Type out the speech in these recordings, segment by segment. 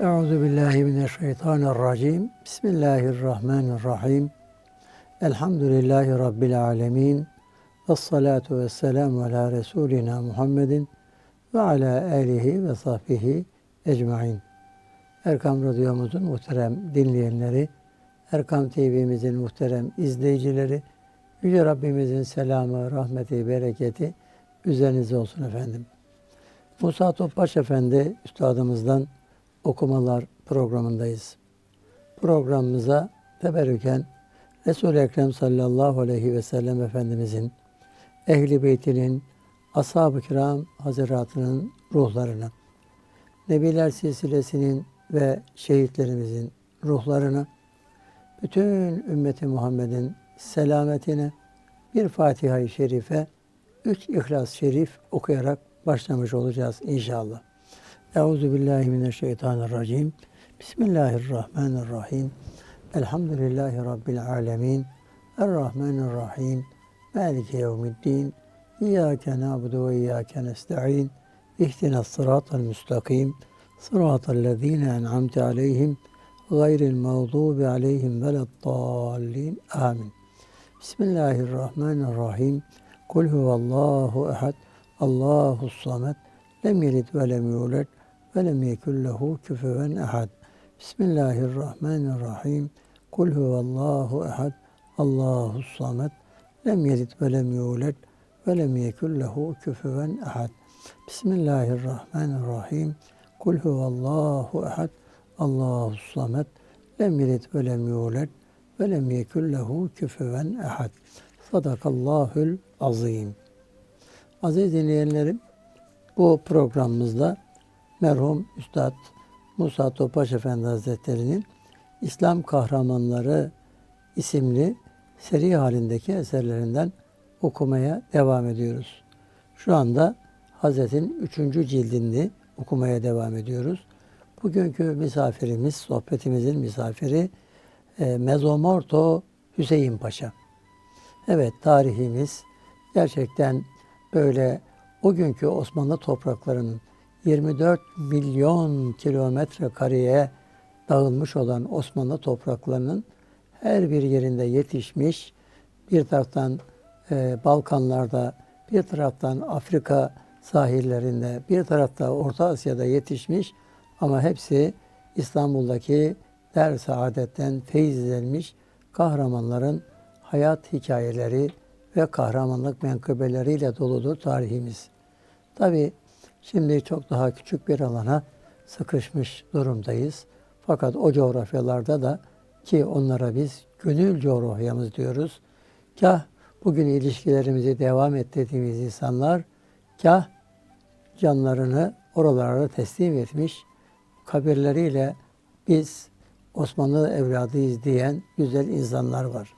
Euzu billahi mineşşeytanirracim. Bismillahirrahmanirrahim. Elhamdülillahi rabbil alamin. Ves salatu vesselamu ala resulina Muhammedin ve ala alihi ve sahbihi ecmaîn. Erkam Radyomuzun muhterem dinleyenleri, Erkam TV'mizin muhterem izleyicileri, Yüce Rabbimizin selamı, rahmeti, bereketi üzerinize olsun efendim. Musa Topbaş Efendi Üstadımızdan okumalar programındayız. Programımıza teberrüken Resul-i Ekrem sallallahu aleyhi ve sellem Efendimizin, Ehli Beytinin, Ashab-ı Kiram Hazretlerinin ruhlarına, Nebiler silsilesinin ve şehitlerimizin ruhlarına, bütün ümmeti Muhammed'in selametine bir Fatiha-i Şerife, üç İhlas-ı Şerif okuyarak başlamış olacağız inşallah. Euzu billahi mineşşeytanirracim. Bismillahirrahmanirrahim. Elhamdülillahi rabbil alamin. Errahmanirrahim. Maliki yevmiddin. İyyake na'budu ve iyyake nestaîn. İhdinas sıratal müstakim. Sıratal lezîne en'amte aleyhim gayril mağdubi aleyhim veleddallin. Amin. Bismillahirrahmanirrahim. Kul huvallahu ehad. Allahu samet. Lem yelid ve lem yulad lem yekun lehu küfüven ehad. Bismillahirrahmanirrahim. Kul huvallahu ehad. Allahu samet. Lem yelid ve lem yulad ve lem yekun lehu küfüven ehad. Bismillahirrahmanirrahim. Kul huvallahu ehad. Allahu samet. Lem yelid ve lem yulad ve lem yekun lehu küfüven ehad. Sadakallahül azim. Aziz dinleyenlerim, bu programımızda merhum Üstad Musa Topaş Efendi Hazretleri'nin İslam Kahramanları isimli seri halindeki eserlerinden okumaya devam ediyoruz. Şu anda Hazretin üçüncü cildini okumaya devam ediyoruz. Bugünkü misafirimiz, sohbetimizin misafiri e, Mezomorto Hüseyin Paşa. Evet tarihimiz gerçekten böyle o günkü Osmanlı topraklarının 24 milyon kilometre kareye dağılmış olan Osmanlı topraklarının her bir yerinde yetişmiş, bir taraftan e, Balkanlarda, bir taraftan Afrika sahillerinde, bir tarafta Orta Asya'da yetişmiş ama hepsi İstanbul'daki der saadetten feyiz kahramanların hayat hikayeleri ve kahramanlık menkıbeleriyle doludur tarihimiz. Tabi şimdi çok daha küçük bir alana sıkışmış durumdayız. Fakat o coğrafyalarda da ki onlara biz gönül coğrafyamız diyoruz. Kah bugün ilişkilerimizi devam ettirdiğimiz insanlar, kah canlarını oralara teslim etmiş, kabirleriyle biz Osmanlı evladıyız diyen güzel insanlar var.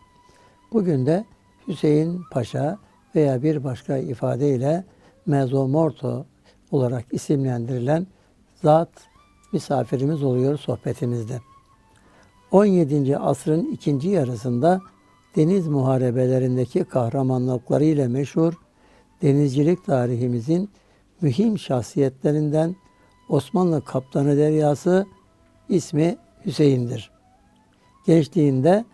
Bugün de Hüseyin Paşa veya bir başka ifadeyle Mezomorto olarak isimlendirilen zat misafirimiz oluyor sohbetimizde. 17. asrın ikinci yarısında deniz muharebelerindeki kahramanlıklarıyla meşhur denizcilik tarihimizin mühim şahsiyetlerinden Osmanlı Kaptanı Deryası ismi Hüseyin'dir. Gençliğinde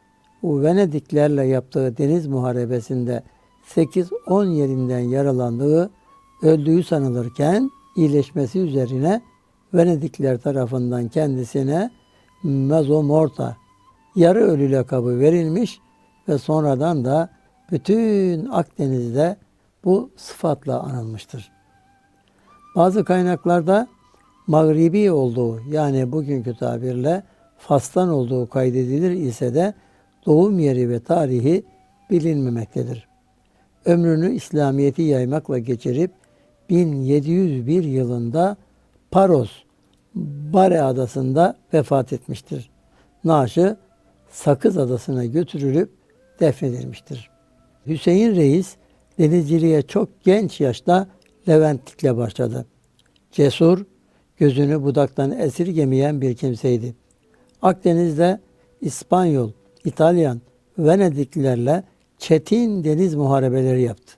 bu Venediklerle yaptığı deniz muharebesinde 8-10 yerinden yaralandığı öldüğü sanılırken iyileşmesi üzerine Venedikler tarafından kendisine Mezomorta yarı ölü lakabı verilmiş ve sonradan da bütün Akdeniz'de bu sıfatla anılmıştır. Bazı kaynaklarda mağribi olduğu yani bugünkü tabirle Fas'tan olduğu kaydedilir ise de doğum yeri ve tarihi bilinmemektedir. Ömrünü İslamiyet'i yaymakla geçirip 1701 yılında Paros, Bare adasında vefat etmiştir. Naaşı Sakız adasına götürülüp defnedilmiştir. Hüseyin Reis denizciliğe çok genç yaşta Leventlikle başladı. Cesur, gözünü budaktan esirgemeyen bir kimseydi. Akdeniz'de İspanyol, İtalyan, Venediklilerle çetin deniz muharebeleri yaptı.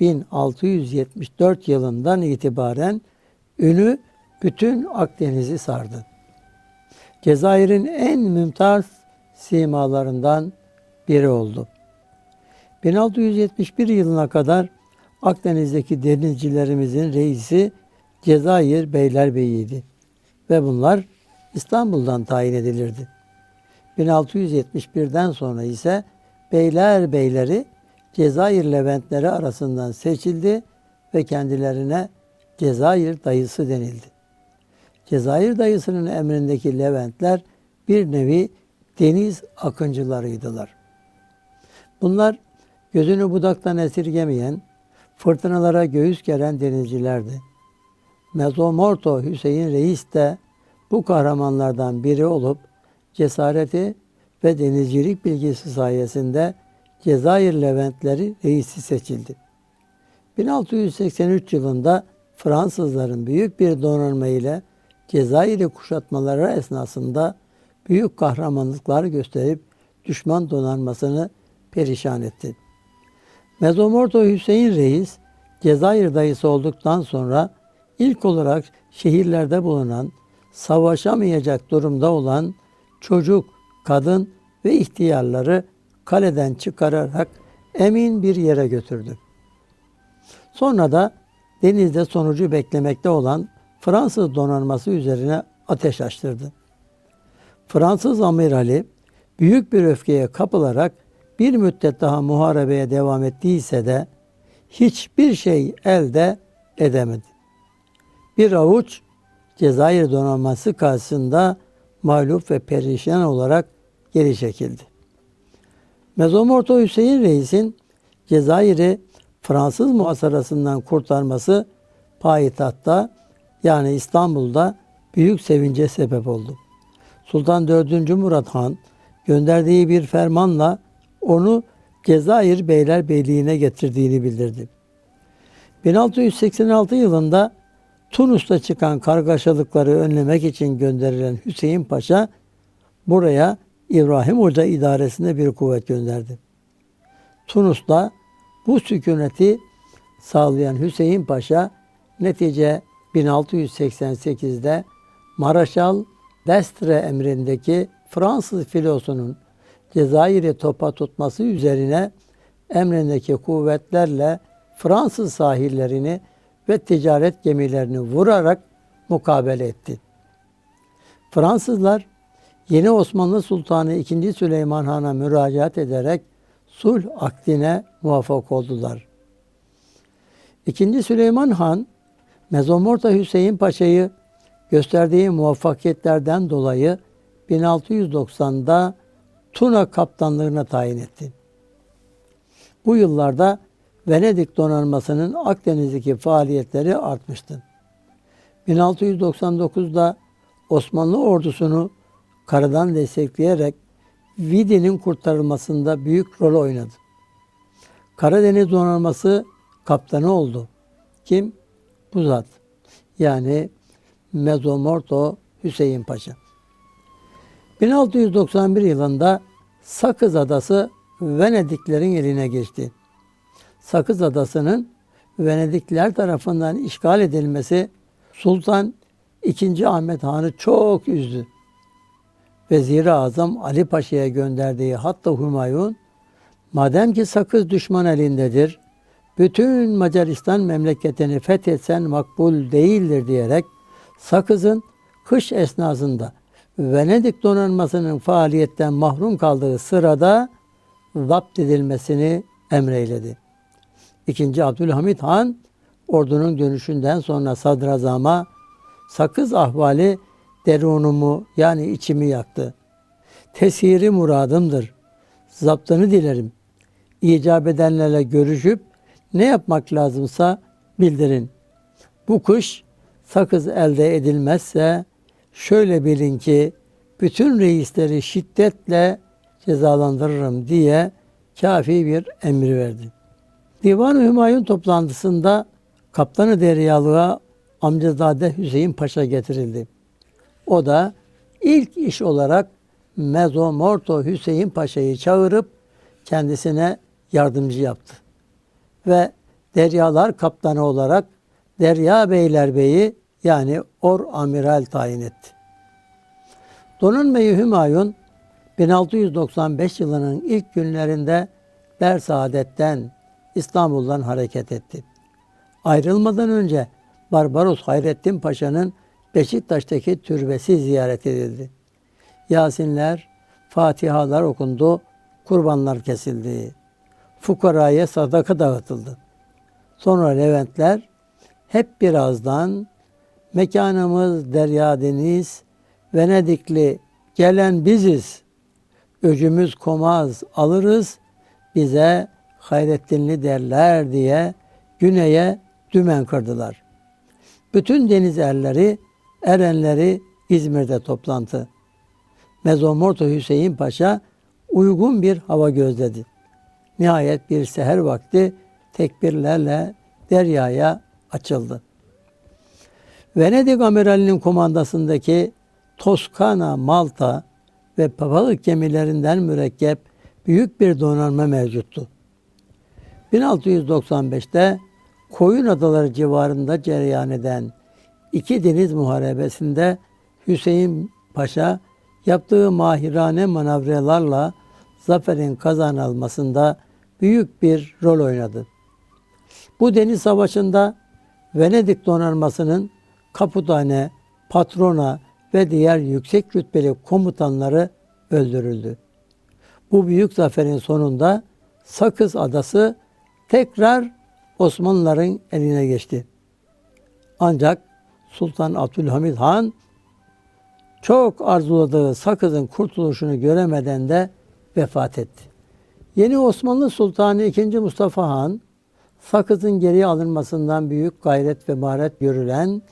1674 yılından itibaren ünü bütün Akdeniz'i sardı. Cezayir'in en mümtaz simalarından biri oldu. 1671 yılına kadar Akdeniz'deki denizcilerimizin reisi Cezayir Beylerbeyi'ydi ve bunlar İstanbul'dan tayin edilirdi. 1671'den sonra ise Beyler Beyleri Cezayir Leventleri arasından seçildi ve kendilerine Cezayir dayısı denildi. Cezayir dayısının emrindeki Leventler bir nevi deniz akıncılarıydılar. Bunlar gözünü budaktan esirgemeyen, fırtınalara göğüs geren denizcilerdi. Mezomorto Hüseyin Reis de bu kahramanlardan biri olup cesareti ve denizcilik bilgisi sayesinde Cezayir Leventleri reisi seçildi. 1683 yılında Fransızların büyük bir donanma ile Cezayir'i kuşatmaları esnasında büyük kahramanlıklar gösterip düşman donanmasını perişan etti. Mezomorto Hüseyin Reis, Cezayir dayısı olduktan sonra ilk olarak şehirlerde bulunan, savaşamayacak durumda olan çocuk, kadın ve ihtiyarları kaleden çıkararak emin bir yere götürdü. Sonra da denizde sonucu beklemekte olan Fransız donanması üzerine ateş açtırdı. Fransız amirali büyük bir öfkeye kapılarak bir müddet daha muharebeye devam ettiyse de hiçbir şey elde edemedi. Bir avuç Cezayir donanması karşısında mağlup ve perişan olarak geri çekildi. Mezomorto Hüseyin Reis'in Cezayir'i Fransız muhasarasından kurtarması payitahtta yani İstanbul'da büyük sevince sebep oldu. Sultan 4. Murat Han gönderdiği bir fermanla onu Cezayir Beylerbeyliğine getirdiğini bildirdi. 1686 yılında Tunus'ta çıkan kargaşalıkları önlemek için gönderilen Hüseyin Paşa buraya İbrahim Hoca idaresinde bir kuvvet gönderdi. Tunus'ta bu sükuneti sağlayan Hüseyin Paşa netice 1688'de Maraşal Destre emrindeki Fransız filosunun Cezayir'i topa tutması üzerine emrindeki kuvvetlerle Fransız sahillerini ve ticaret gemilerini vurarak mukabele etti. Fransızlar yeni Osmanlı Sultanı II. Süleyman Han'a müracaat ederek sulh akdine muvaffak oldular. İkinci Süleyman Han, Mezomorta Hüseyin Paşa'yı gösterdiği muvaffakiyetlerden dolayı 1690'da Tuna kaptanlığına tayin etti. Bu yıllarda Venedik donanmasının Akdeniz'deki faaliyetleri artmıştı. 1699'da Osmanlı ordusunu karadan destekleyerek Vidi'nin kurtarılmasında büyük rol oynadı. Karadeniz donanması kaptanı oldu. Kim? Bu zat. Yani Mezomorto Hüseyin Paşa. 1691 yılında Sakız Adası Venediklerin eline geçti. Sakız Adası'nın Venedikler tarafından işgal edilmesi Sultan II. Ahmet Han'ı çok üzdü. Vezir-i Azam Ali Paşa'ya gönderdiği hatta Humayun, madem ki sakız düşman elindedir, bütün Macaristan memleketini fethetsen makbul değildir diyerek sakızın kış esnasında Venedik donanmasının faaliyetten mahrum kaldığı sırada zapt edilmesini emreyledi. İkinci Abdülhamit Han ordunun dönüşünden sonra sadrazama sakız ahvali derunumu yani içimi yaktı. Tesiri muradımdır. Zaptını dilerim. İcap edenlerle görüşüp ne yapmak lazımsa bildirin. Bu kış sakız elde edilmezse şöyle bilin ki bütün reisleri şiddetle cezalandırırım diye kafi bir emir verdi. Divan-ı Hümayun toplantısında Kaptanı Deryalığa Amcazade Hüseyin Paşa getirildi. O da ilk iş olarak Mezomorto Hüseyin Paşa'yı çağırıp kendisine yardımcı yaptı. Ve Deryalar Kaptanı olarak Derya Beylerbeyi yani Or Amiral tayin etti. Donanmayı Hümayun 1695 yılının ilk günlerinde Dersaadet'ten İstanbul'dan hareket etti. Ayrılmadan önce Barbaros Hayrettin Paşa'nın Beşiktaş'taki türbesi ziyaret edildi. Yasinler, Fatihalar okundu, kurbanlar kesildi. Fukaraya sadaka dağıtıldı. Sonra Leventler hep birazdan mekanımız derya deniz, Venedikli gelen biziz. Öcümüz komaz alırız, bize Hayrettinli derler diye güneye dümen kırdılar. Bütün deniz erleri, erenleri İzmir'de toplantı. Mezomorto Hüseyin Paşa uygun bir hava gözledi. Nihayet bir seher vakti tekbirlerle deryaya açıldı. Venedik amiralinin komandasındaki Toskana, Malta ve Papalık gemilerinden mürekkep büyük bir donanma mevcuttu. 1695'te Koyun Adaları civarında cereyan eden iki deniz muharebesinde Hüseyin Paşa yaptığı mahirane manevralarla zaferin kazanılmasında büyük bir rol oynadı. Bu deniz savaşında Venedik donanmasının kaputane, patrona ve diğer yüksek rütbeli komutanları öldürüldü. Bu büyük zaferin sonunda Sakız Adası tekrar Osmanlıların eline geçti. Ancak Sultan Abdülhamid Han çok arzuladığı Sakız'ın kurtuluşunu göremeden de vefat etti. Yeni Osmanlı Sultanı II. Mustafa Han, Sakız'ın geriye alınmasından büyük gayret ve maharet görülen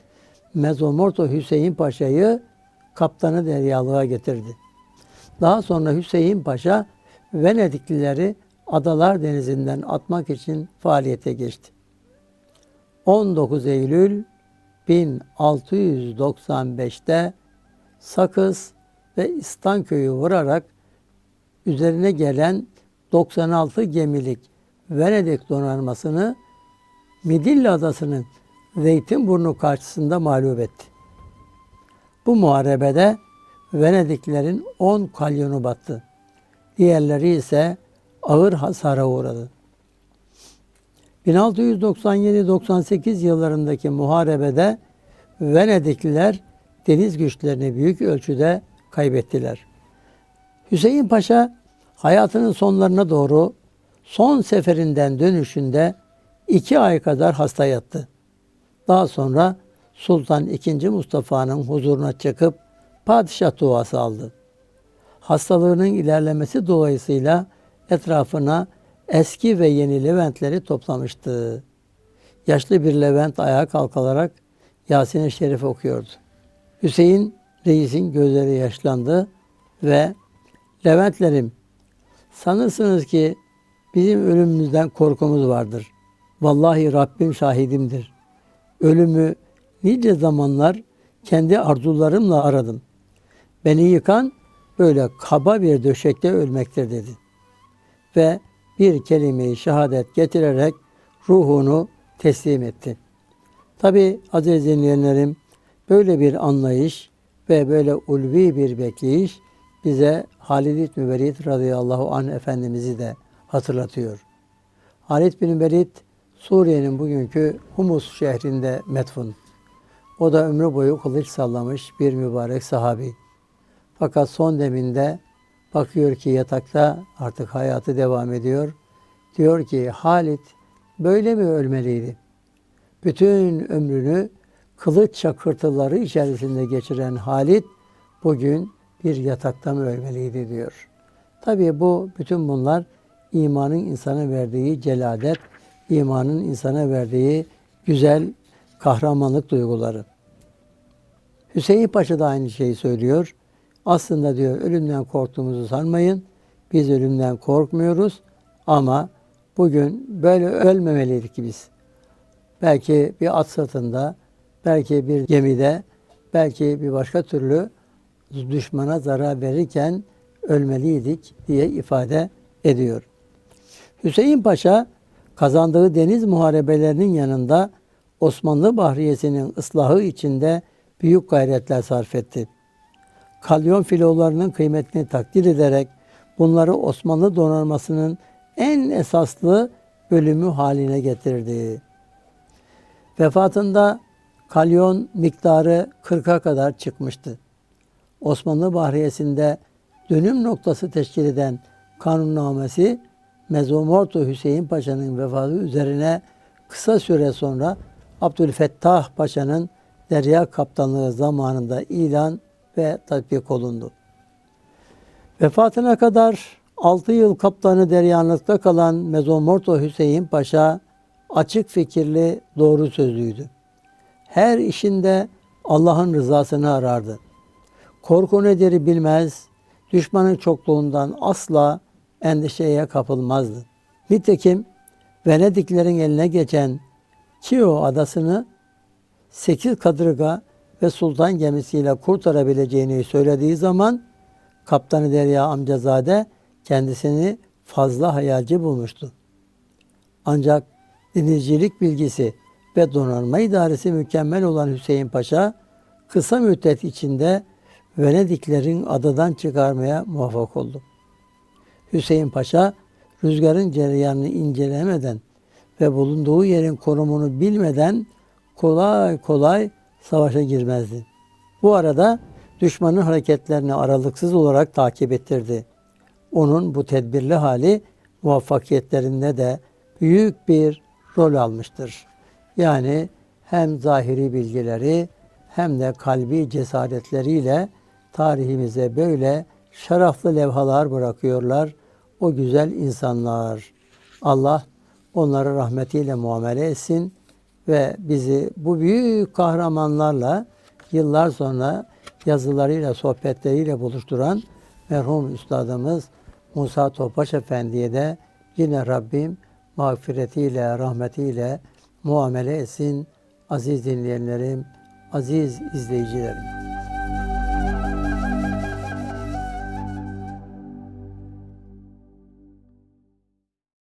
Mezomorto Hüseyin Paşa'yı kaptanı deryalığa getirdi. Daha sonra Hüseyin Paşa Venediklileri Adalar Denizi'nden atmak için faaliyete geçti. 19 Eylül 1695'te Sakız ve İstanköy'ü vurarak üzerine gelen 96 gemilik Venedik donanmasını Midilli Adası'nın Zeytinburnu karşısında mağlup etti. Bu muharebede Venediklerin 10 kalyonu battı. Diğerleri ise ağır hasara uğradı. 1697-98 yıllarındaki muharebede Venedikliler deniz güçlerini büyük ölçüde kaybettiler. Hüseyin Paşa hayatının sonlarına doğru son seferinden dönüşünde iki ay kadar hasta yattı. Daha sonra Sultan II. Mustafa'nın huzuruna çıkıp padişah duası aldı. Hastalığının ilerlemesi dolayısıyla etrafına eski ve yeni Leventleri toplamıştı. Yaşlı bir Levent ayağa kalkarak Yasin-i Şerif okuyordu. Hüseyin reisin gözleri yaşlandı ve Leventlerim sanırsınız ki bizim ölümümüzden korkumuz vardır. Vallahi Rabbim şahidimdir. Ölümü nice zamanlar kendi arzularımla aradım. Beni yıkan böyle kaba bir döşekte ölmektir dedi. Ve bir kelime-i şehadet getirerek ruhunu teslim etti. Tabi aziz dinleyenlerim böyle bir anlayış ve böyle ulvi bir bekleyiş bize Halid bin Velid radıyallahu anh Efendimiz'i de hatırlatıyor. Halid bin Velid Suriye'nin bugünkü Humus şehrinde metfun. O da ömrü boyu kılıç sallamış bir mübarek sahabi. Fakat son deminde bakıyor ki yatakta artık hayatı devam ediyor. Diyor ki Halit böyle mi ölmeliydi? Bütün ömrünü kılıç çakırtıları içerisinde geçiren Halit bugün bir yatakta mı ölmeliydi diyor. Tabii bu bütün bunlar imanın insana verdiği celadet, imanın insana verdiği güzel kahramanlık duyguları. Hüseyin Paşa da aynı şeyi söylüyor. Aslında diyor ölümden korktuğumuzu sanmayın. Biz ölümden korkmuyoruz ama bugün böyle ölmemeliydik biz. Belki bir at sırtında, belki bir gemide, belki bir başka türlü düşmana zarar verirken ölmeliydik diye ifade ediyor. Hüseyin Paşa kazandığı deniz muharebelerinin yanında Osmanlı Bahriyesi'nin ıslahı içinde büyük gayretler sarf etti. Kalyon filolarının kıymetini takdir ederek bunları Osmanlı donanmasının en esaslı bölümü haline getirdi. Vefatında kalyon miktarı 40'a kadar çıkmıştı. Osmanlı Bahriyesi'nde dönüm noktası teşkil eden kanunnamesi Mezomorto Hüseyin Paşa'nın vefatı üzerine kısa süre sonra Abdülfettah Paşa'nın derya kaptanlığı zamanında ilan ve tatbik olundu. Vefatına kadar 6 yıl kaptanı deryanlıkta kalan Mezomorto Hüseyin Paşa açık fikirli, doğru sözlüydü. Her işinde Allah'ın rızasını arardı. Korku nedir bilmez, düşmanın çokluğundan asla endişeye kapılmazdı. Nitekim Venediklerin eline geçen Kio adasını 8 kadırga ve sultan gemisiyle kurtarabileceğini söylediği zaman Kaptanı Derya Amcazade kendisini fazla hayalci bulmuştu. Ancak denizcilik bilgisi ve donanma idaresi mükemmel olan Hüseyin Paşa kısa müddet içinde Venediklerin adadan çıkarmaya muvaffak oldu. Hüseyin Paşa rüzgarın cereyanını incelemeden ve bulunduğu yerin konumunu bilmeden kolay kolay savaşa girmezdi. Bu arada düşmanın hareketlerini aralıksız olarak takip ettirdi. Onun bu tedbirli hali muvaffakiyetlerinde de büyük bir rol almıştır. Yani hem zahiri bilgileri hem de kalbi cesaretleriyle tarihimize böyle şaraflı levhalar bırakıyorlar o güzel insanlar. Allah onları rahmetiyle muamele etsin ve bizi bu büyük kahramanlarla yıllar sonra yazılarıyla, sohbetleriyle buluşturan merhum üstadımız Musa Topaş Efendi'ye de yine Rabbim mağfiretiyle, rahmetiyle muamele etsin. Aziz dinleyenlerim, aziz izleyicilerim.